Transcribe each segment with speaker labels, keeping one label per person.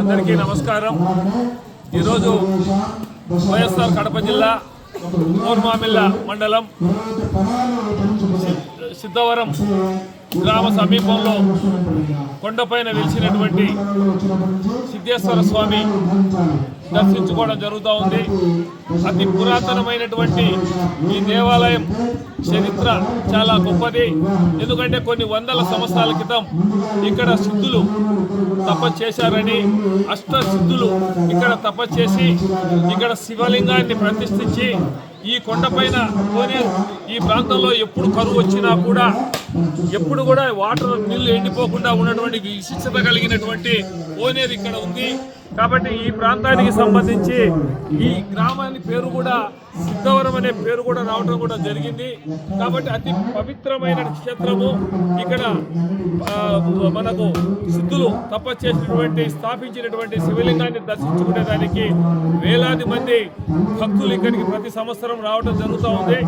Speaker 1: అందరికీ నమస్కారం. ఈరోజు వైఎస్ఆర్ కడప జిల్లా కోర్మామిల్ల మండలం. సిద్ధవరం గ్రామ సమీపంలో కొండపైన వెలిసినటువంటి సిద్ధేశ్వర స్వామి దర్శించుకోవడం జరుగుతూ ఉంది. అతి పురాతనమైనటువంటి ఈ దేవాలయం చరిత్ర చాలా గొప్పది. ఎందుకంటే కొన్ని వందల సంవత్సరాల క్రితం ఇక్కడ సిద్ధులు తపస్సు చేశారని అష్ట సిద్ధులు ఇక్కడ తపస్సు చేసి ఇక్కడ శివలింగాన్ని ప్రతిష్ఠించి ఈ కొండపైన ఈ ప్రాంతంలో ఎప్పుడు కరువు వచ్చినా కూడా ఎప్పుడు కూడా వాటర్ నీళ్ళు ఎండిపోకుండా ఉన్నటువంటి విశిష్టత కలిగినటువంటి ఓనేరు ఇక్కడ ఉంది. కాబట్టి ఈ ప్రాంతానికి సంబంధించి ఈ గ్రామాన్ని పేరు కూడా సిద్ధవరం అనే పేరు కూడా రావడం కూడా జరిగింది. కాబట్టి అతి పవిత్రమైన క్షేత్రము. ఇక్కడ మనకు సిద్ధులు తపస్సు చేసినటువంటి స్థాపించినటువంటి శివలింగాన్ని దర్శించుకునేదానికి వేలాది మంది భక్తులు ఇక్కడికి ప్రతి సంవత్సరం రావడం జరుగుతూ ఉంది.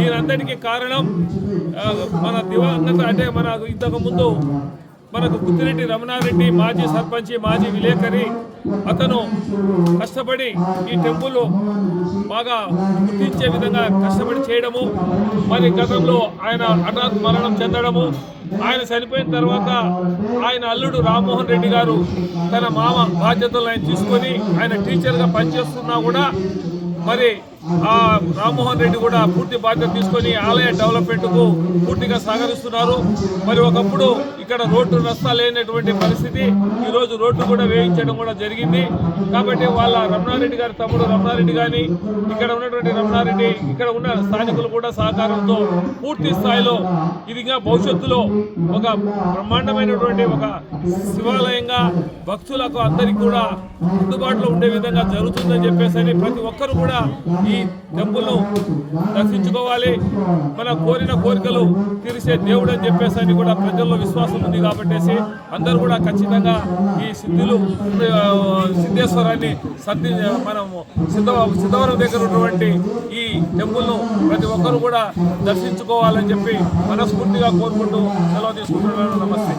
Speaker 1: దీనంతటికీ కారణం మన దివంగత అంటే మన ఇంతకు ముందు మనకు గుత్తిరెడ్డి రమణారెడ్డి మాజీ సర్పంచి మాజీ విలేకరి అతను కష్టపడి ఈ టెంపుల్ బాగా గుర్తించే విధంగా కష్టపడి చేయడము మరి గతంలో ఆయన హఠాత్ మరణం చెందడము ఆయన చనిపోయిన తర్వాత ఆయన అల్లుడు రామ్మోహన్ రెడ్డి గారు తన మామ బాధ్యతలు ఆయన తీసుకొని ఆయన టీచర్గా పనిచేస్తున్నా కూడా మరి రామ్మోహన్ రెడ్డి కూడా పూర్తి బాధ్యత తీసుకొని ఆలయ డెవలప్మెంట్కు పూర్తిగా సహకరిస్తున్నారు. మరి ఒకప్పుడు ఇక్కడ రోడ్డు రస్తా లేనటువంటి పరిస్థితి ఈరోజు రోడ్డు కూడా వేయించడం కూడా జరిగింది. కాబట్టి వాళ్ళ రమణారెడ్డి గారి తమ్ముడు రమణారెడ్డి కానీ ఇక్కడ ఉన్నటువంటి రమణారెడ్డి ఇక్కడ ఉన్న స్థానికులు కూడా సహకారంతో పూర్తి స్థాయిలో ఇది ఇంకా భవిష్యత్తులో ఒక బ్రహ్మాండమైనటువంటి ఒక శివాలయంగా భక్తులకు అందరికీ కూడా అందుబాటులో ఉండే విధంగా జరుగుతుందని చెప్పేసి ప్రతి ఒక్కరు కూడా ఈ టెంపుల్ను దర్శించుకోవాలి. మన కోరిన కోరికలు తీరిసే దేవుడు అని చెప్పేసి అని కూడా ప్రజల్లో విశ్వాసం ఉంది కాబట్టేసి అందరూ కూడా ఖచ్చితంగా ఈ సిద్ధులు సిద్ధేశ్వరాన్ని సర్ది మనము సిద్ధ సిద్ధవరం దగ్గర ఉన్నటువంటి ఈ టెంపుల్ను ప్రతి ఒక్కరు కూడా దర్శించుకోవాలని చెప్పి మనస్ఫూర్తిగా కోరుకుంటూ సెలవు తీసుకుంటున్నాను. నమస్తే.